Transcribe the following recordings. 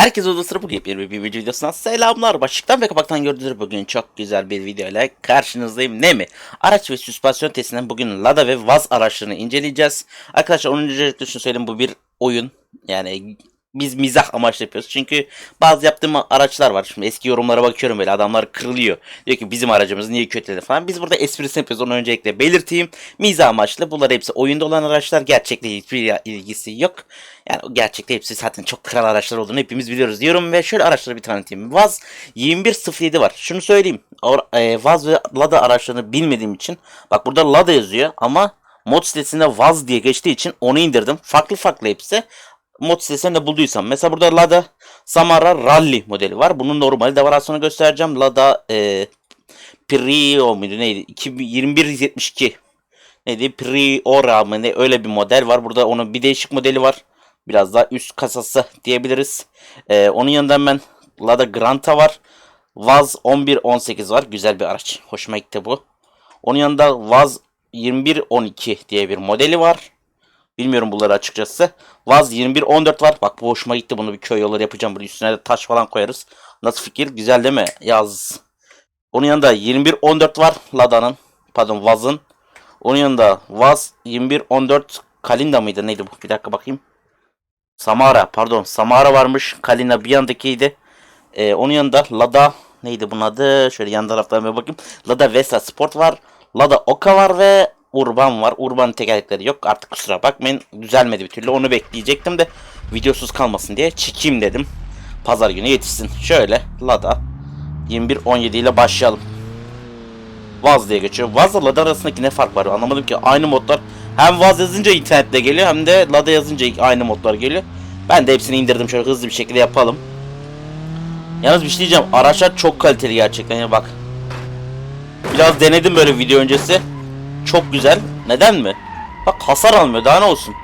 Herkese odasına bugün yepyeni bir video videosundan selamlar. Başlıktan ve kapaktan gördüğünüz bugün çok güzel bir video ile karşınızdayım. Ne mi? Araç ve süspansiyon testinden bugün Lada ve Vaz araçlarını inceleyeceğiz. Arkadaşlar onun öncelikle şunu söyleyeyim bu bir oyun. Yani biz mizah amaçlı yapıyoruz. Çünkü bazı yaptığım araçlar var. Şimdi eski yorumlara bakıyorum böyle adamlar kırılıyor. Diyor ki bizim aracımız niye kötüledi falan. Biz burada esprisini yapıyoruz. Onu öncelikle belirteyim. Mizah amaçlı. Bunlar hepsi oyunda olan araçlar. Gerçekle hiçbir ilgisi yok. Yani gerçekte hepsi zaten çok kral araçlar olduğunu hepimiz biliyoruz diyorum ve şöyle araçları bir tanıtayım. Vaz 2107 var. Şunu söyleyeyim. E, Vaz ve Lada araçlarını bilmediğim için bak burada Lada yazıyor ama mod sitesinde Vaz diye geçtiği için onu indirdim. Farklı farklı hepsi. Mod sitesinde bulduysam. Mesela burada Lada Samara Rally modeli var. Bunun normali de var. Az sonra göstereceğim. Lada e, Prio muydu neydi? 2172 neydi? Priora mı ne? Öyle bir model var. Burada onun bir değişik modeli var. Biraz daha üst kasası diyebiliriz. Ee, onun yanında ben Lada Granta var. Vaz 1118 var. Güzel bir araç. Hoşuma gitti bu. Onun yanında Vaz 2112 diye bir modeli var. Bilmiyorum bunları açıkçası. Vaz 2114 var. Bak bu hoşuma gitti. Bunu bir köy yolları yapacağım. Bunun üstüne de taş falan koyarız. Nasıl fikir? Güzel değil mi? Yaz. Onun yanında 2114 var. Lada'nın. Pardon Vaz'ın. Onun yanında Vaz 2114 Kalinda mıydı? Neydi bu? Bir dakika bakayım. Samara pardon Samara varmış. Kalina bir yandakiydi. Ee, onun yanında Lada neydi bunun adı? Şöyle yan taraftan bir bakayım. Lada Vesta Sport var. Lada Oka var ve Urban var. Urban tekerlekleri yok. Artık kusura bakmayın. Düzelmedi bir türlü. Onu bekleyecektim de videosuz kalmasın diye çekeyim dedim. Pazar günü yetişsin. Şöyle Lada 21-17 ile başlayalım. Vaz diye geçiyor. Vazla Lada arasındaki ne fark var? Anlamadım ki. Aynı modlar hem Vaz yazınca internette geliyor hem de Lada yazınca aynı modlar geliyor. Ben de hepsini indirdim şöyle hızlı bir şekilde yapalım. Yalnız bir şey diyeceğim. Araçlar çok kaliteli gerçekten ya bak. Biraz denedim böyle video öncesi. Çok güzel. Neden mi? Bak hasar almıyor daha ne olsun.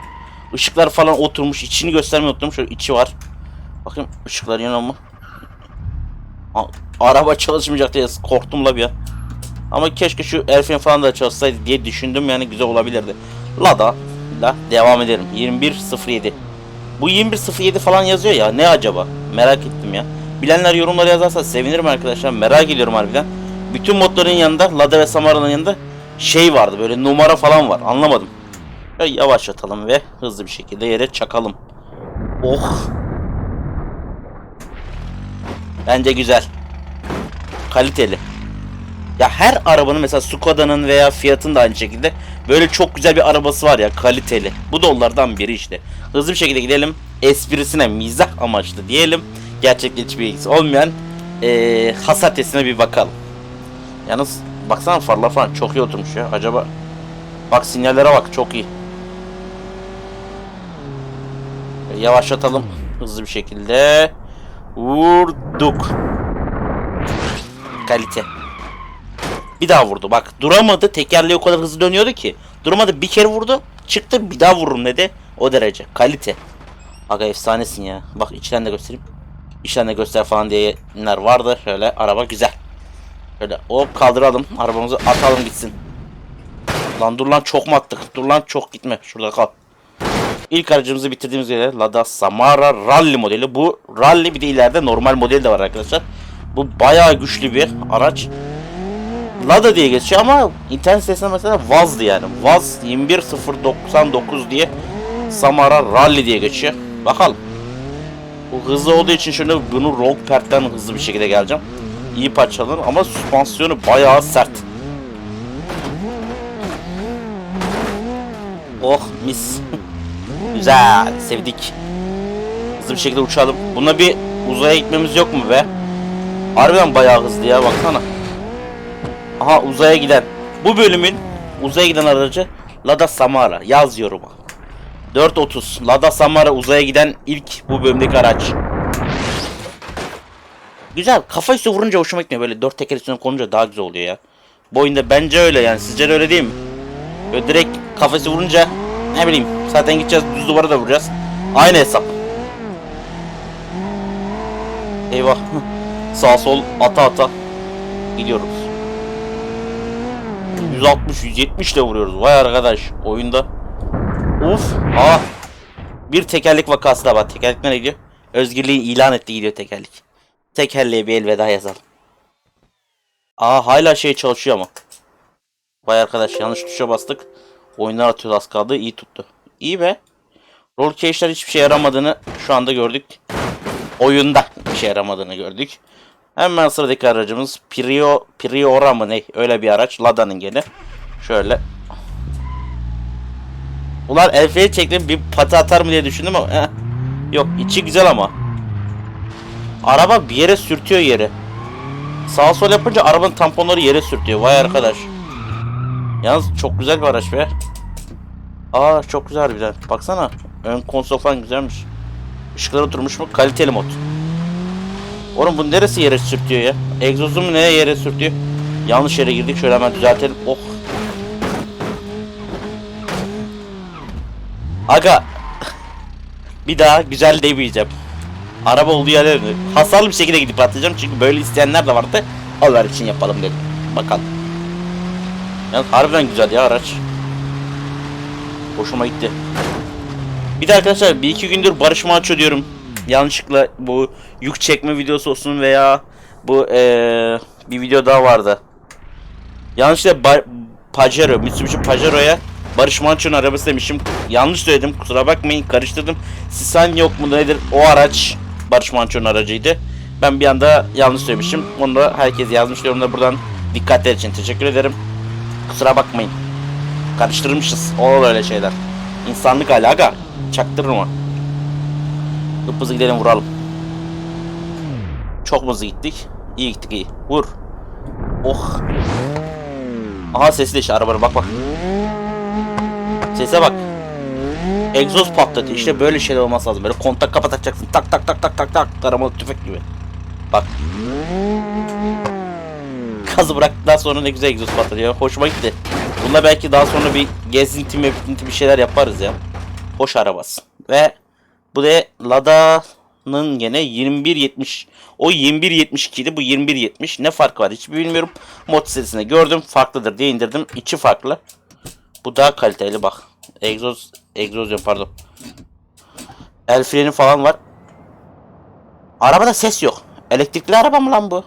Işıklar falan oturmuş. içini göstermeyi unuttum. Şöyle içi var. Bakayım ışıklar yanıyor mu? Araba çalışmayacak diye korktum la bir an. Ama keşke şu el falan da çalışsaydı diye düşündüm yani güzel olabilirdi. Lada ile devam edelim. 2107. Bu 2107 falan yazıyor ya ne acaba? Merak ettim ya. Bilenler yorumlara yazarsa sevinirim arkadaşlar. Merak ediyorum harbiden. Bütün modların yanında Lada ve Samara'nın yanında şey vardı böyle numara falan var. Anlamadım. Şöyle yavaşlatalım ve hızlı bir şekilde yere çakalım. Oh. Bence güzel. Kaliteli. Ya her arabanın mesela Skoda'nın veya Fiat'ın da aynı şekilde böyle çok güzel bir arabası var ya kaliteli. Bu da onlardan biri işte. Hızlı bir şekilde gidelim. Esprisine mizah amaçlı diyelim. Gerçekle hiçbir ilgisi olmayan eee hasar testine bir bakalım. Yalnız baksana farlar falan çok iyi oturmuş ya. Acaba bak sinyallere bak çok iyi. Yavaşlatalım hızlı bir şekilde. Vurduk. Kalite. Bir daha vurdu. Bak duramadı. Tekerleği o kadar hızlı dönüyordu ki. Duramadı. Bir kere vurdu. Çıktı bir daha vururum dedi. O derece. Kalite. Aga efsanesin ya. Bak içten de göstereyim. İçten de göster falan diyenler vardı. Şöyle araba güzel. Şöyle hop kaldıralım. Arabamızı atalım gitsin. Lan dur lan çok mu attık? Dur lan çok gitme. Şurada kal. İlk aracımızı bitirdiğimiz yere Lada Samara Rally modeli. Bu Rally bir de ileride normal modeli de var arkadaşlar. Bu bayağı güçlü bir araç. Lada diye geçiyor ama internet sitesinde mesela Vaz'dı yani. Vaz 21099 diye Samara Rally diye geçiyor. Bakalım. Bu hızlı olduğu için şunu bunu Rogue Pert'ten hızlı bir şekilde geleceğim. İyi parçalanır ama süspansiyonu bayağı sert. Oh mis. Güzel sevdik. Hızlı bir şekilde uçalım. Buna bir uzaya gitmemiz yok mu be? Harbiden bayağı hızlı ya baksana. Aha uzaya giden. Bu bölümün uzaya giden aracı Lada Samara. Yaz yoruma. 4.30 Lada Samara uzaya giden ilk bu bölümdeki araç. Güzel. Kafa üstü vurunca hoşuma gitmiyor. Böyle dört teker üstüne konunca daha güzel oluyor ya. Bu oyunda bence öyle yani. Sizce de öyle değil mi? Böyle direkt kafası vurunca ne bileyim zaten gideceğiz düz duvara da vuracağız. Aynı hesap. Eyvah. Sağ sol ata ata gidiyoruz. 160 170 ile vuruyoruz. Vay arkadaş oyunda. Uf. Ah. Bir tekerlek vakası da var. Tekerlek nereye gidiyor? Özgürlüğü ilan etti gidiyor tekerlek. Tekerleğe bir elveda yazalım. Aa hala şey çalışıyor ama. Vay arkadaş yanlış tuşa bastık. Oyunlar atıyor az kaldı. iyi tuttu. İyi be. Roll cage'ler hiçbir şey yaramadığını şu anda gördük. Oyunda bir şey yaramadığını gördük. Hemen sıradaki aracımız Prio, Priora mı ne? Öyle bir araç. Lada'nın gene. Şöyle. Ulan el çektim bir pati atar mı diye düşündüm ama eh. Yok içi güzel ama. Araba bir yere sürtüyor yeri. Sağ sol yapınca arabanın tamponları yere sürtüyor. Vay arkadaş. Yalnız çok güzel bir araç be. Aa çok güzel harbiden. Baksana. Ön konsol falan güzelmiş. Işıklar oturmuş mu? Kaliteli mod. Oğlum bu neresi yere sürtüyor ya? Egzozu mu neye yere sürtüyor? Yanlış yere girdik. Şöyle hemen düzeltelim. Oh. Aga. bir daha güzel demeyeceğim. Araba olduğu yerlere hasarlı bir şekilde gidip atlayacağım. Çünkü böyle isteyenler de vardı. Onlar için yapalım dedim. Bakalım. Yani harbiden güzel ya araç. Hoşuma gitti. Bir de arkadaşlar bir iki gündür Barış Manço diyorum. Yanlışlıkla bu yük çekme videosu olsun veya bu eee, bir video daha vardı. Yanlışlıkla Ba- Pajero, Mitsubishi Pajero'ya Barış Manço'nun arabası demişim. Yanlış söyledim kusura bakmayın karıştırdım. Sisan yok mu nedir o araç Barış Manço'nun aracıydı. Ben bir anda yanlış söylemişim. Onu da herkes yazmış yorumda buradan dikkatler için teşekkür ederim. Kusura bakmayın. Karıştırmışız. Olur öyle şeyler. İnsanlık hali aga. Çaktırma. Hızlı gidelim vuralım. Çok hızlı gittik? İyi gittik iyi. Vur. Oh. Aha sesi de işte arabanın bak bak. Sese bak. Egzoz patlatıyor. İşte böyle şeyler olması lazım. Böyle kontak kapatacaksın. Tak tak tak tak tak tak. Taramalı tüfek gibi. Bak. Gazı bıraktıktan sonra ne güzel egzoz patlatıyor. Hoşuma gitti. Bunda belki daha sonra bir gezinti mezinti bir şeyler yaparız ya. Hoş arabası. Ve bu da Lada'nın gene 2170. O 2172 idi bu 2170. Ne fark var hiç bilmiyorum. Mod sitesinde gördüm. Farklıdır diye indirdim. İçi farklı. Bu daha kaliteli bak. Egzoz, egzoz diyorum pardon. El freni falan var. Arabada ses yok. Elektrikli araba mı lan bu?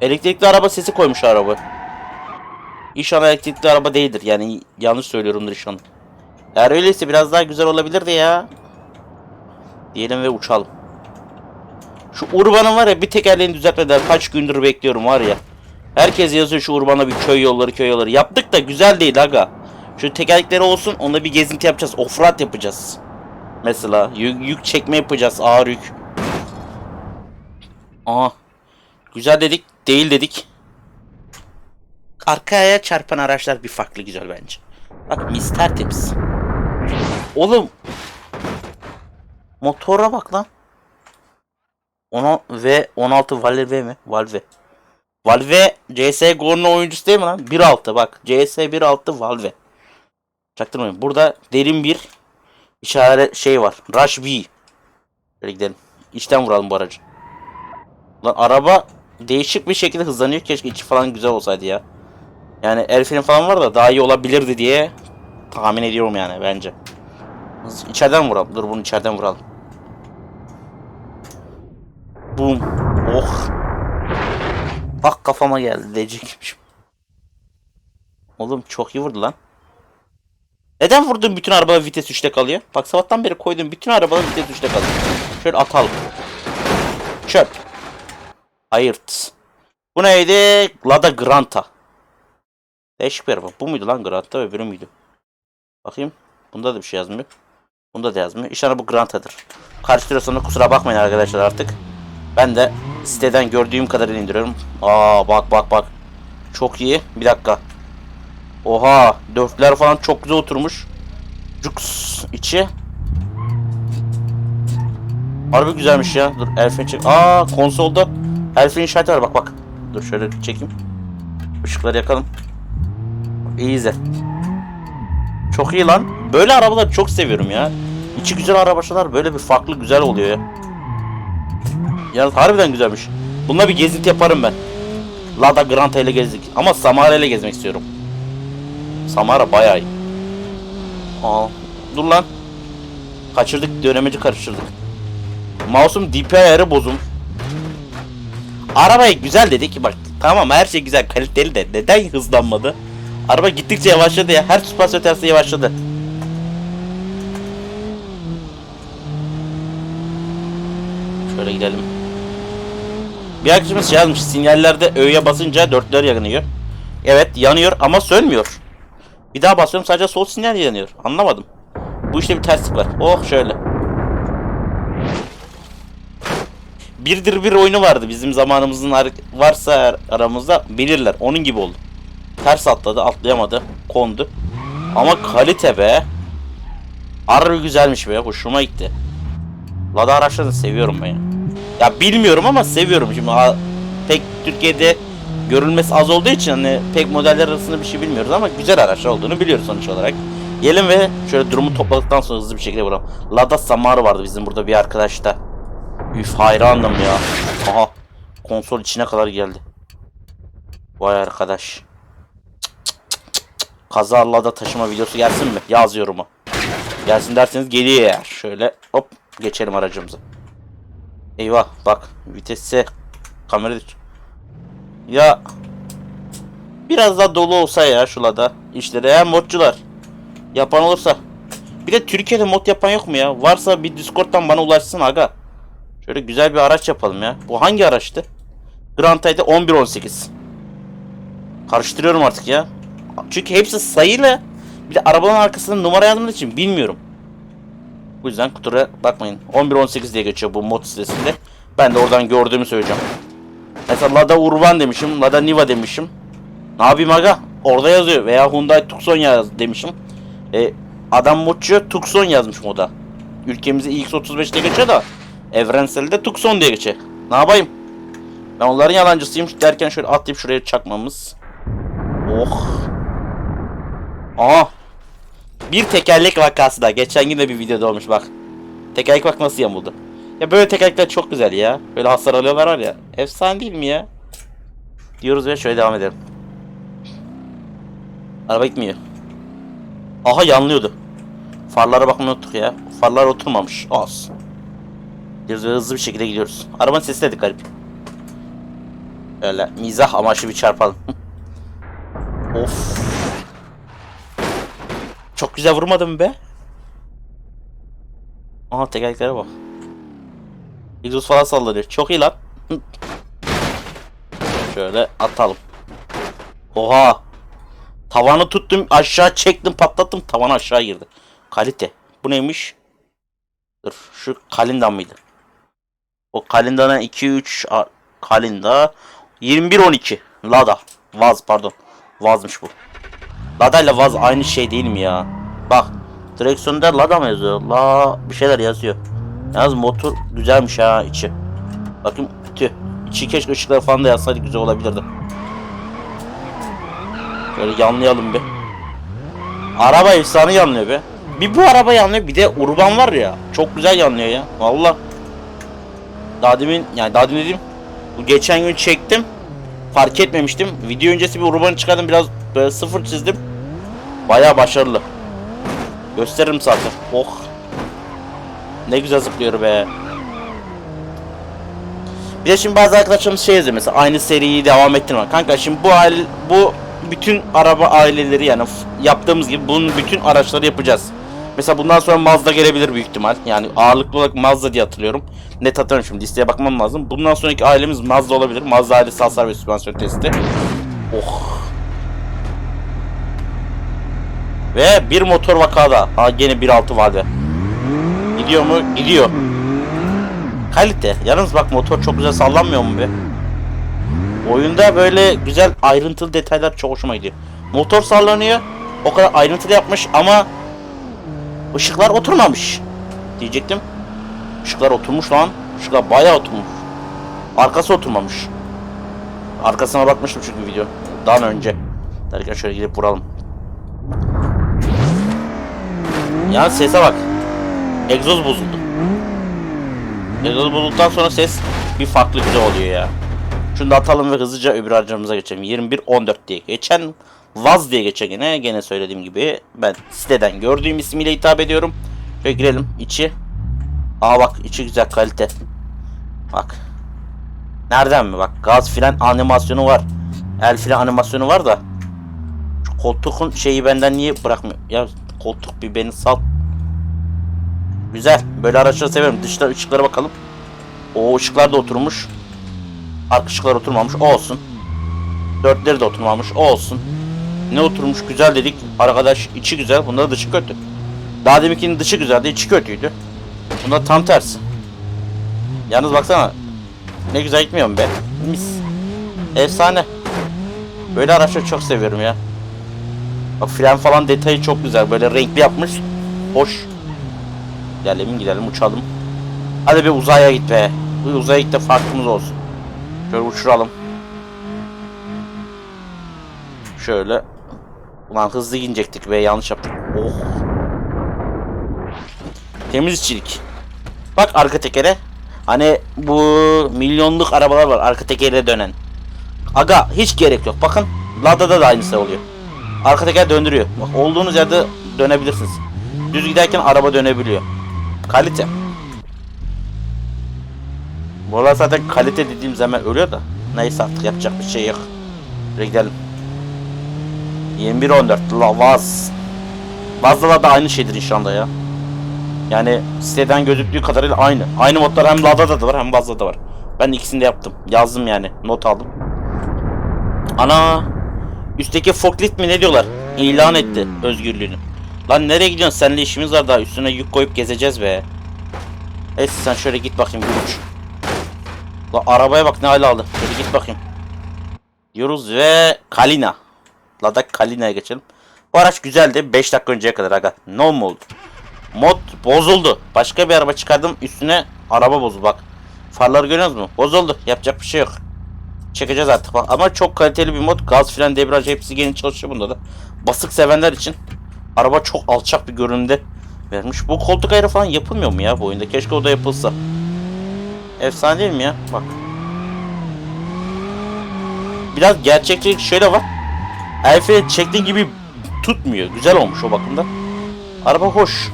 Elektrikli araba sesi koymuş araba. İnşallah elektrikli araba değildir. Yani yanlış söylüyorumdur inşallah. Eğer öyleyse biraz daha güzel olabilirdi ya. Diyelim ve uçalım. Şu Urban'ın var ya bir tekerleğini düzeltmeden kaç gündür bekliyorum var ya. Herkes yazıyor şu Urban'a bir köy yolları köy yolları. Yaptık da güzel değil aga. Şu tekerlekleri olsun onda bir gezinti yapacağız. Offroad yapacağız. Mesela yük, yük çekme yapacağız ağır yük. Aha. Güzel dedik değil dedik. Arkaya çarpan araçlar bir farklı güzel bence. Bak mis tertemiz. Oğlum. Motora bak lan. Ona ve 16 Valve mi? Valve. Valve CSGO'nun oyuncusu değil mi lan? 1.6 bak. CS 1.6 Valve. Çaktırmayın. Burada derin bir işaret şey var. Rush B. Şöyle gidelim. İçten vuralım bu aracı. Lan araba değişik bir şekilde hızlanıyor. Keşke içi falan güzel olsaydı ya. Yani el freni falan var da daha iyi olabilirdi diye tahmin ediyorum yani bence. İçeriden vuralım. Dur bunu içeriden vuralım. Bum. Oh. Bak kafama geldi diyecekmişim. Oğlum çok iyi vurdu lan. Neden vurdun bütün arabalar vites 3'te kalıyor? Bak sabahtan beri koydum bütün arabalar vites 3'te kalıyor. Şöyle atalım. Çöp. Ayırt. Bu neydi? Lada Granta. Değişik bir araba. Bu muydu lan Granta öbürü müydü? Bakayım. Bunda da bir şey yazmıyor. Bunda da yazmıyor. İnşallah bu Granta'dır. Karıştırıyorsam da kusura bakmayın arkadaşlar artık. Ben de siteden gördüğüm kadarını indiriyorum. Aa bak bak bak. Çok iyi. Bir dakika. Oha. Dörtler falan çok güzel oturmuş. Cux içi. Harbi güzelmiş ya. Dur Elfin çek. Aa konsolda Elfin işareti var bak bak. Dur şöyle çekeyim. Işıkları yakalım. İyi izle. Çok iyi lan. Böyle arabaları çok seviyorum ya. İçi güzel arabalar böyle bir farklı güzel oluyor ya. Yalnız harbiden güzelmiş. Bununla bir gezinti yaparım ben. Lada Granta ile gezdik. Ama Samara ile gezmek istiyorum. Samara bayağı iyi. Aa, dur lan. Kaçırdık dönemeci karıştırdık. Mouse'um DPI ayarı bozum. Arabayı güzel dedik bak tamam her şey güzel kaliteli de neden hızlanmadı? Araba gittikçe yavaşladı ya her süspansiyon tersi yavaşladı. Şöyle gidelim. Bir arkadaşımız yazmış sinyallerde Ö'ye basınca dörtler yanıyor. Evet yanıyor ama sönmüyor. Bir daha basıyorum sadece sol sinyal yanıyor. Anlamadım. Bu işte bir terslik var. Oh şöyle. Birdir bir oyunu vardı bizim zamanımızın ar- varsa ar- aramızda bilirler. Onun gibi oldu. Ters atladı, atlayamadı, kondu. Ama kalite be. Harbi güzelmiş be, hoşuma gitti. Lada araçlarını seviyorum ben ya. Ya bilmiyorum ama seviyorum şimdi. ha- pek Türkiye'de görülmesi az olduğu için hani pek modeller arasında bir şey bilmiyoruz ama güzel araçlar olduğunu biliyoruz sonuç olarak. Gelin ve şöyle durumu topladıktan sonra hızlı bir şekilde vuralım. Lada Samara vardı bizim burada bir arkadaşta. Üf hayrandım ya. Aha. Konsol içine kadar geldi. Vay arkadaş. Kaza Lada taşıma videosu gelsin mi? Yaz yoruma. Gelsin derseniz geliyor. Şöyle hop geçelim aracımıza. Eyvah bak vitesi kamera Ya biraz daha dolu olsa ya şulada işleri ya modcular yapan olursa. Bir de Türkiye'de mod yapan yok mu ya? Varsa bir Discord'dan bana ulaşsın aga. Şöyle güzel bir araç yapalım ya. Bu hangi araçtı? Grand Ay'da 11-18. Karıştırıyorum artık ya. Çünkü hepsi sayılı. Bir de arabanın arkasında numara yazmadığı için bilmiyorum. Bu yüzden kutuya bakmayın. 11-18 diye geçiyor bu mod sitesinde. Ben de oradan gördüğümü söyleyeceğim. Mesela Lada Urban demişim. Lada Niva demişim. Ne yapayım aga? Orada yazıyor. Veya Hyundai Tucson yaz demişim. E, adam modcu Tucson yazmış moda. Ülkemizde X35 diye geçiyor da evrenselde Tucson diye geçiyor. Ne yapayım? Ben onların yalancısıyım derken şöyle atlayıp şuraya çakmamız. Oh. Aha. Bir tekerlek vakası da. Geçen gün de bir videoda olmuş bak. Tekerlek bak nasıl yamuldu. Ya böyle tekerlekler çok güzel ya. Böyle hasar alıyorlar var ya. Efsane değil mi ya? Diyoruz ve şöyle devam edelim. Araba gitmiyor. Aha yanlıyordu. Farlara bakmayı unuttuk ya. Farlar oturmamış. Az. Diyoruz ve hızlı bir şekilde gidiyoruz. Arabanın sesi de garip. Öyle mizah amaçlı bir çarpalım. of. Çok güzel vurmadım be. Aha tekerleklere bak. Egzoz falan sallanıyor. Çok iyi lan. Şöyle atalım. Oha. Tavanı tuttum aşağı çektim patlattım tavan aşağı girdi. Kalite. Bu neymiş? Dur şu Kalindan mıydı? O Kalinda'nın 2-3 a- Kalinda 21-12 Lada Vaz pardon Vaz'mış bu Lada ile Vaz aynı şey değil mi ya? Bak direksiyonda Lada mı yazıyor? La bir şeyler yazıyor. Yalnız motor güzelmiş ha içi. Bakın tüh. İçi keşke ışıklar falan da yazsaydı güzel olabilirdi. Böyle yanlayalım bir. Araba efsane yanlıyor be. Bir bu araba yanlıyor bir de Urban var ya. Çok güzel yanlıyor ya. Valla. Daha demin yani daha demin dedim. Bu geçen gün çektim. Fark etmemiştim. Video öncesi bir Urban'ı çıkardım biraz böyle sıfır çizdim. Baya başarılı. Gösteririm zaten. Oh. Ne güzel zıplıyor be. Bir de şimdi bazı arkadaşlarımız şey yazıyor mesela aynı seriyi devam ettirme. Kanka şimdi bu aile, bu bütün araba aileleri yani yaptığımız gibi bunun bütün araçları yapacağız. Mesela bundan sonra Mazda gelebilir büyük ihtimal. Yani ağırlıklı olarak Mazda diye hatırlıyorum. Net hatırlamıyorum şimdi listeye bakmam lazım. Bundan sonraki ailemiz Mazda olabilir. Mazda ailesi hasar ve süspansiyon testi. Oh. Ve bir motor vakada. Ha gene 1.6 vade. Gidiyor mu? Gidiyor. Kalite. Yalnız bak motor çok güzel sallanmıyor mu be? Oyunda böyle güzel ayrıntılı detaylar çok hoşuma gidiyor. Motor sallanıyor. O kadar ayrıntılı yapmış ama ışıklar oturmamış. Diyecektim. Işıklar oturmuş lan. Işıklar bayağı oturmuş. Arkası oturmamış. Arkasına bakmıştım çünkü video. Daha önce. Derken şöyle gidip vuralım. Ya sese bak. Egzoz bozuldu. Egzoz bozulduktan sonra ses bir farklı güzel oluyor ya. Şunu da atalım ve hızlıca öbür harcamamıza geçelim. 21-14 diye geçen Vaz diye geçen gene gene söylediğim gibi ben siteden gördüğüm ismiyle hitap ediyorum. Şöyle girelim içi. Aa bak içi güzel kalite. Bak. Nereden mi bak gaz fren animasyonu var. El fren animasyonu var da. Şu koltuğun şeyi benden niye bırakmıyor? Ya koltuk bir beni sal. Güzel. Böyle araçları severim. Dışta ışıklara bakalım. O ışıklar da oturmuş. Arka ışıklar oturmamış. O olsun. Dörtleri de oturmamış. O olsun. Ne oturmuş güzel dedik. Arkadaş içi güzel. Bunda dışı kötü. Daha deminkinin dışı güzeldi. içi kötüydü. Bunda tam tersi. Yalnız baksana. Ne güzel gitmiyor be? Mis. Efsane. Böyle araçları çok seviyorum ya. Bak fren falan detayı çok güzel. Böyle renkli yapmış. Hoş. Gidelim gidelim uçalım. Hadi bir uzaya git be. Bu uzaya git de farkımız olsun. Şöyle uçuralım. Şöyle. Ulan hızlı inecektik be yanlış yaptık. Oh. Temiz içilik. Bak arka tekere. Hani bu milyonluk arabalar var arka tekere dönen. Aga hiç gerek yok. Bakın Lada'da da aynısı oluyor. Arka teker döndürüyor. Bak olduğunuz yerde dönebilirsiniz. Düz giderken araba dönebiliyor. Kalite. Bu arada zaten kalite dediğim zaman ölüyor da. Neyse artık yapacak bir şey yok. Şöyle gidelim. 21-14 La Vaz. Vaz'la da aynı şeydir inşallah ya. Yani siteden gözüktüğü kadarıyla aynı. Aynı modlar hem Lada'da da var hem Vaz'da da var. Ben ikisini de yaptım. Yazdım yani. Not aldım. Ana! Üstteki forklift mi ne diyorlar? İlan etti özgürlüğünü. Lan nereye gidiyorsun? Seninle işimiz var daha. Üstüne yük koyup gezeceğiz be. Neyse sen şöyle git bakayım bir uç. La arabaya bak ne hale aldı. Şöyle git bakayım. Diyoruz ve Kalina. Lada Kalina'ya geçelim. Bu araç güzeldi 5 dakika önceye kadar aga. Ne mu oldu? Mod bozuldu. Başka bir araba çıkardım üstüne araba bozuldu bak. Farları görüyorsunuz mu? Bozuldu. Yapacak bir şey yok. Çekeceğiz artık bak. Ama çok kaliteli bir mod. Gaz fren debriyaj hepsi yeni çalışıyor bunda da. Basık sevenler için araba çok alçak bir görünümde vermiş. Bu koltuk ayarı falan yapılmıyor mu ya bu oyunda? Keşke o da yapılsa. Efsane değil mi ya? Bak. Biraz gerçekçilik şöyle var. El freni çektiği gibi tutmuyor. Güzel olmuş o bakımda. Araba hoş.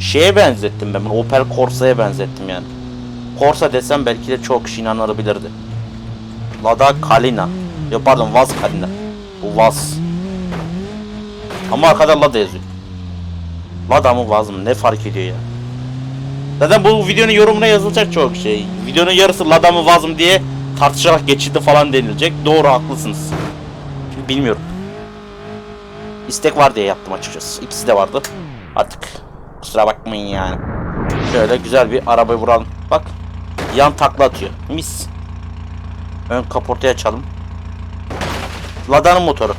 Şeye benzettim ben. Opel Corsa'ya benzettim yani. Corsa desem belki de çok kişi inanabilirdi. Lada Kalina. Yok pardon Vaz Kalina. Bu Vaz. Ama arkada Lada yazıyor. Lada mı Vaz mı ne fark ediyor ya. Zaten bu videonun yorumuna yazılacak çok şey. Videonun yarısı Lada mı Vaz mı diye tartışarak geçildi falan denilecek. Doğru haklısınız. Çünkü bilmiyorum. İstek var diye yaptım açıkçası. İkisi de vardı. Artık kusura bakmayın yani. Şöyle güzel bir arabayı vuralım. Bak. Yan takla atıyor. Mis. Ön kaportayı açalım. Lada'nın motoru.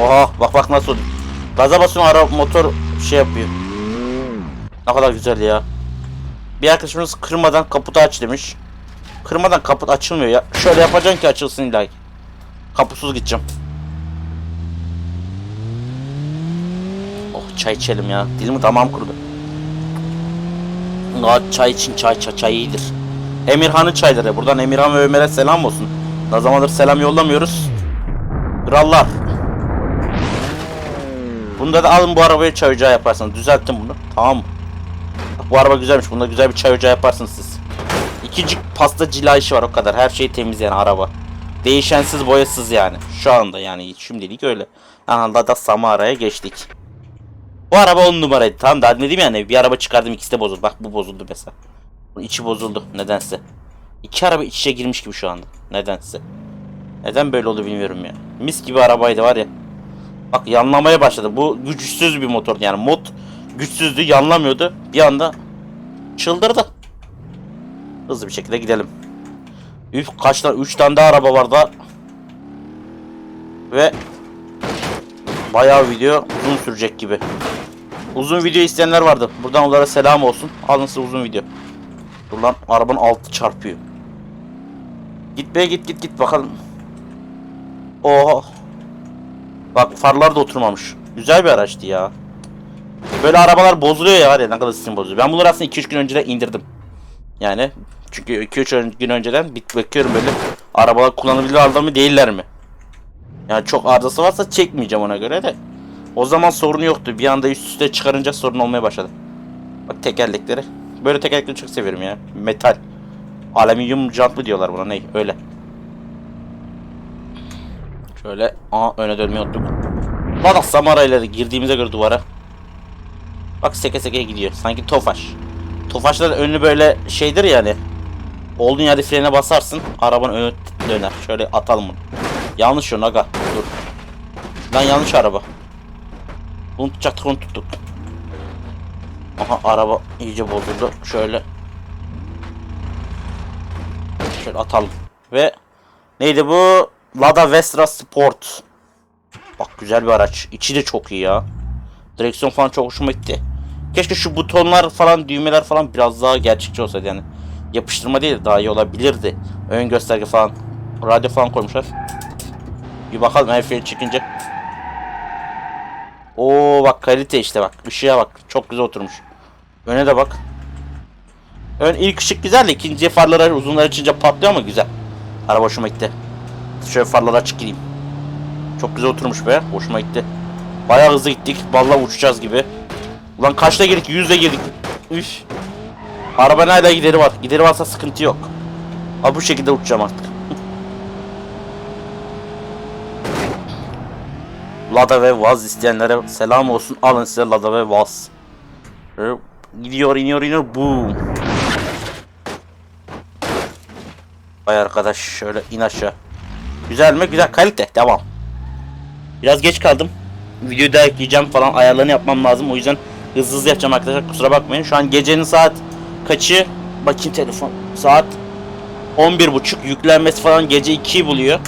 Oha bak bak nasıl oluyor. Gaza basıyorum ara motor şey yapıyor. Ne kadar güzel ya. Bir arkadaşımız kırmadan kaputu aç demiş. Kırmadan kaput açılmıyor ya. Şöyle yapacaksın ki açılsın illa ki. Kaputsuz gideceğim. Oh çay içelim ya. Dilim tamam kurudu. Aa, çay için çay çay, çay iyidir. Emirhan'ın çayları. Buradan Emirhan ve Ömer'e selam olsun. Ne zamandır selam yollamıyoruz. Krallar. Bunda da alın bu arabaya çay ocağı yaparsınız. Düzelttim bunu. Tamam bu araba güzelmiş. Bunda güzel bir çay ocağı yaparsınız siz. İkinci pasta cila işi var o kadar. Her şey temiz yani araba. Değişensiz boyasız yani. Şu anda yani şimdilik öyle. Aha da Samara'ya geçtik. Bu araba on numaraydı. Tamam ne diyeyim yani bir araba çıkardım ikisi de bozuldu. Bak bu bozuldu mesela. İçi bozuldu nedense. İki araba iç içe girmiş gibi şu anda. Nedense. Neden böyle oldu bilmiyorum ya. Mis gibi arabaydı var ya. Bak yanlamaya başladı. Bu güçsüz bir motor yani mod güçsüzdü yanlamıyordu. Bir anda çıldırdı. Hızlı bir şekilde gidelim. Üf kaç tane 3 tane daha araba var da. Ve bayağı video uzun sürecek gibi. Uzun video isteyenler vardı. Buradan onlara selam olsun. Alın size uzun video. Dur lan arabanın altı çarpıyor. Git be git git git bakalım. Oha. Bak farlar da oturmamış. Güzel bir araçtı ya. Böyle arabalar bozuluyor ya ne kadar sistem bozuyor. Ben bunları aslında 2-3 gün önceden indirdim. Yani çünkü 2-3 gün önceden bit bakıyorum böyle arabalar kullanılabilir mi değiller mi? Yani çok arızası varsa çekmeyeceğim ona göre de. O zaman sorun yoktu. Bir anda üst üste çıkarınca sorun olmaya başladı. Bak tekerlekleri. Böyle tekerlekleri çok seviyorum ya. Metal. Alüminyum jantlı diyorlar buna. Ney? Öyle. Şöyle. Aa öne dönmeyi unuttuk. Bak Samara ile girdiğimize göre duvara. Bak seke seke gidiyor. Sanki Tofaş. Tofaşlar önü böyle şeydir yani. Olduğun yerde frene basarsın. Arabanın önü döner. Şöyle atalım bunu. Yanlış yön aga. Dur. Lan yanlış araba. Bunu tutacaktık onu tuttuk. Aha araba iyice bozuldu. Şöyle. Şöyle atalım. Ve neydi bu? Lada Vestra Sport. Bak güzel bir araç. İçi de çok iyi ya. Direksiyon falan çok hoşuma gitti. Keşke şu butonlar falan düğmeler falan biraz daha gerçekçi olsaydı yani. Yapıştırma değil de daha iyi olabilirdi. Ön gösterge falan. Radyo falan koymuşlar. Bir bakalım el freni çıkınca. Oo bak kalite işte bak. Işığa bak. Çok güzel oturmuş. Öne de bak. Ön ilk ışık güzel de ikinci farları uzunlar açınca patlıyor ama güzel. Araba hoşuma gitti. Şöyle farları açık gideyim. Çok güzel oturmuş be. Hoşuma gitti. Bayağı hızlı gittik. Vallahi uçacağız gibi. Ulan kaçta girdik? Yüzde girdik. Üf. Arabanın hala gideri var. Gideri varsa sıkıntı yok. Abi bu şekilde uçacağım artık. Lada ve Vaz isteyenlere selam olsun. Alın size Lada ve Vaz. Gidiyor iniyor iniyor. Boom. Vay arkadaş şöyle in aşağı. Güzel mi? Güzel kalite. Devam. Biraz geç kaldım. Videoyu da ekleyeceğim falan ayarlarını yapmam lazım. O yüzden hızlı hızlı yapacağım arkadaşlar. Kusura bakmayın. Şu an gecenin saat kaçı? Bakayım telefon. Saat 11.30 yüklenmesi falan gece 2'yi buluyor.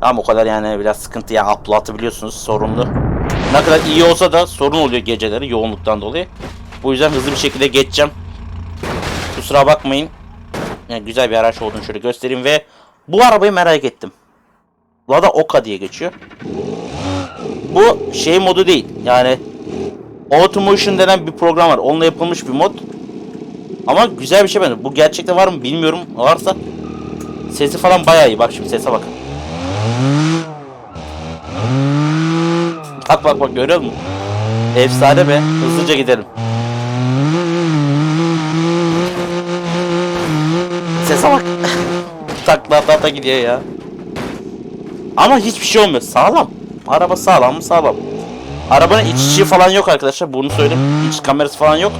Tamam o kadar yani biraz sıkıntı ya upload'ı biliyorsunuz sorunlu. Ne kadar iyi olsa da sorun oluyor geceleri yoğunluktan dolayı. Bu yüzden hızlı bir şekilde geçeceğim. Kusura bakmayın. Yani güzel bir araç olduğunu şöyle göstereyim ve bu arabayı merak ettim. Lada Oka diye geçiyor. Bu şey modu değil. Yani Automotion denen bir program var. Onunla yapılmış bir mod. Ama güzel bir şey bence. Bu gerçekte var mı bilmiyorum. Varsa sesi falan bayağı iyi. Bak şimdi sese bak. Bak bak bak görüyor musun? Efsane be. Hızlıca gidelim. Sese bak. Takla gidiyor ya. Ama hiçbir şey olmuyor. Sağlam. Araba sağlam mı? Sağlam. Arabanın iç içi falan yok arkadaşlar. Bunu söyleyeyim. İç kamerası falan yok.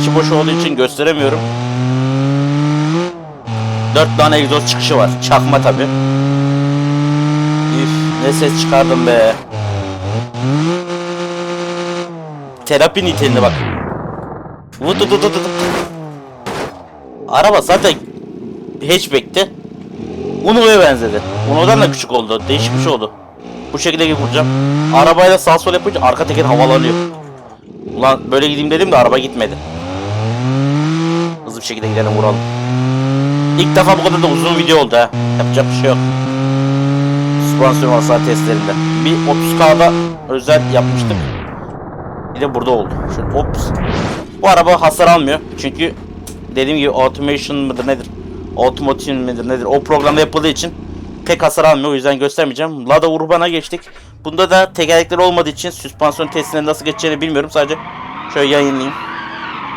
İçi boş olduğu için gösteremiyorum. 4 tane egzoz çıkışı var. Çakma tabi. Üf, ne ses çıkardım be. Terapi niteliğine bak. Vut. Araba zaten hatchback'ti. Uno'ya benzedi. Uno'dan da küçük oldu. Değişik bir şey oldu. Bu şekilde vuracağım. Arabayla sağ sol yapınca arka teker havalanıyor. Ulan böyle gideyim dedim de araba gitmedi. Hızlı bir şekilde gidelim vuralım. İlk defa bu kadar da uzun video oldu ha. Yapacak bir şey yok. Süspansiyon hasar testlerinde. Bir 30K'da özel yapmıştık. Bir de burada oldu. Şöyle ops. Bu araba hasar almıyor. Çünkü dediğim gibi automation mıdır nedir? Automotive midir nedir? O programda yapıldığı için pek hasar almıyor. O yüzden göstermeyeceğim. Lada Urban'a geçtik. Bunda da tekerlekler olmadığı için süspansiyon testine nasıl geçeceğini bilmiyorum. Sadece şöyle yayınlayayım.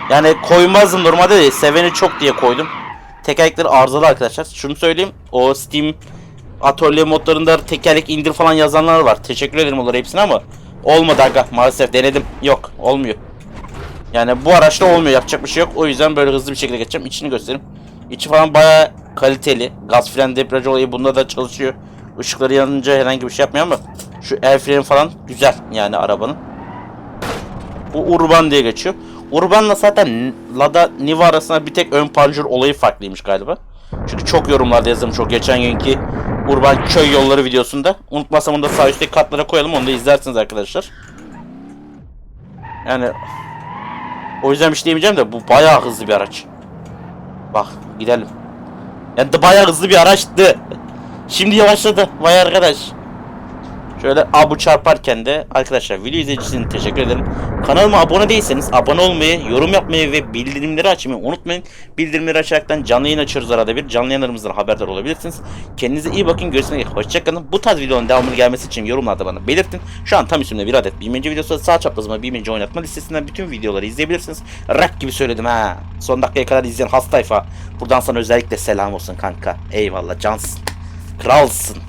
Yani koymazdım normalde de seveni çok diye koydum. Tekerlekleri arızalı arkadaşlar. Şunu söyleyeyim. O Steam atölye modlarında tekerlek indir falan yazanlar var. Teşekkür ederim onlara hepsine ama olmadı aga maalesef denedim. Yok olmuyor. Yani bu araçta olmuyor yapacak bir şey yok. O yüzden böyle hızlı bir şekilde geçeceğim. İçini göstereyim. İçi falan baya kaliteli. Gaz fren debriyaj olayı bunda da çalışıyor. Işıkları yanınca herhangi bir şey yapmıyor ama şu el freni falan güzel yani arabanın. Bu Urban diye geçiyor. Urban'la zaten Lada Niva arasında bir tek ön panjur olayı farklıymış galiba. Çünkü çok yorumlarda yazılmış o geçen günkü Urban köy yolları videosunda. Unutmasam onu da sağ üstteki kartlara koyalım onu da izlersiniz arkadaşlar. Yani o yüzden bir şey diyemeyeceğim de bu bayağı hızlı bir araç. Bak gidelim. Yani de bayağı hızlı bir araçtı. Şimdi yavaşladı. Vay arkadaş. Şöyle abu çarparken de arkadaşlar video izleyicisine teşekkür ederim. Kanalıma abone değilseniz abone olmayı, yorum yapmayı ve bildirimleri açmayı unutmayın. Bildirimleri açaraktan canlı yayın açıyoruz arada bir. Canlı yayınlarımızdan haberdar olabilirsiniz. Kendinize iyi bakın. Görüşmek üzere. Hoşçakalın. Bu tarz videonun devamını gelmesi için yorumlarda bana belirtin. Şu an tam üstümde bir adet BİMENCE videosu sağ çaprazıma BİMENCE oynatma listesinden bütün videoları izleyebilirsiniz. Rak gibi söyledim ha. Son dakikaya kadar izleyen has tayfa. Buradan sana özellikle selam olsun kanka. Eyvallah cansın. Kralsın.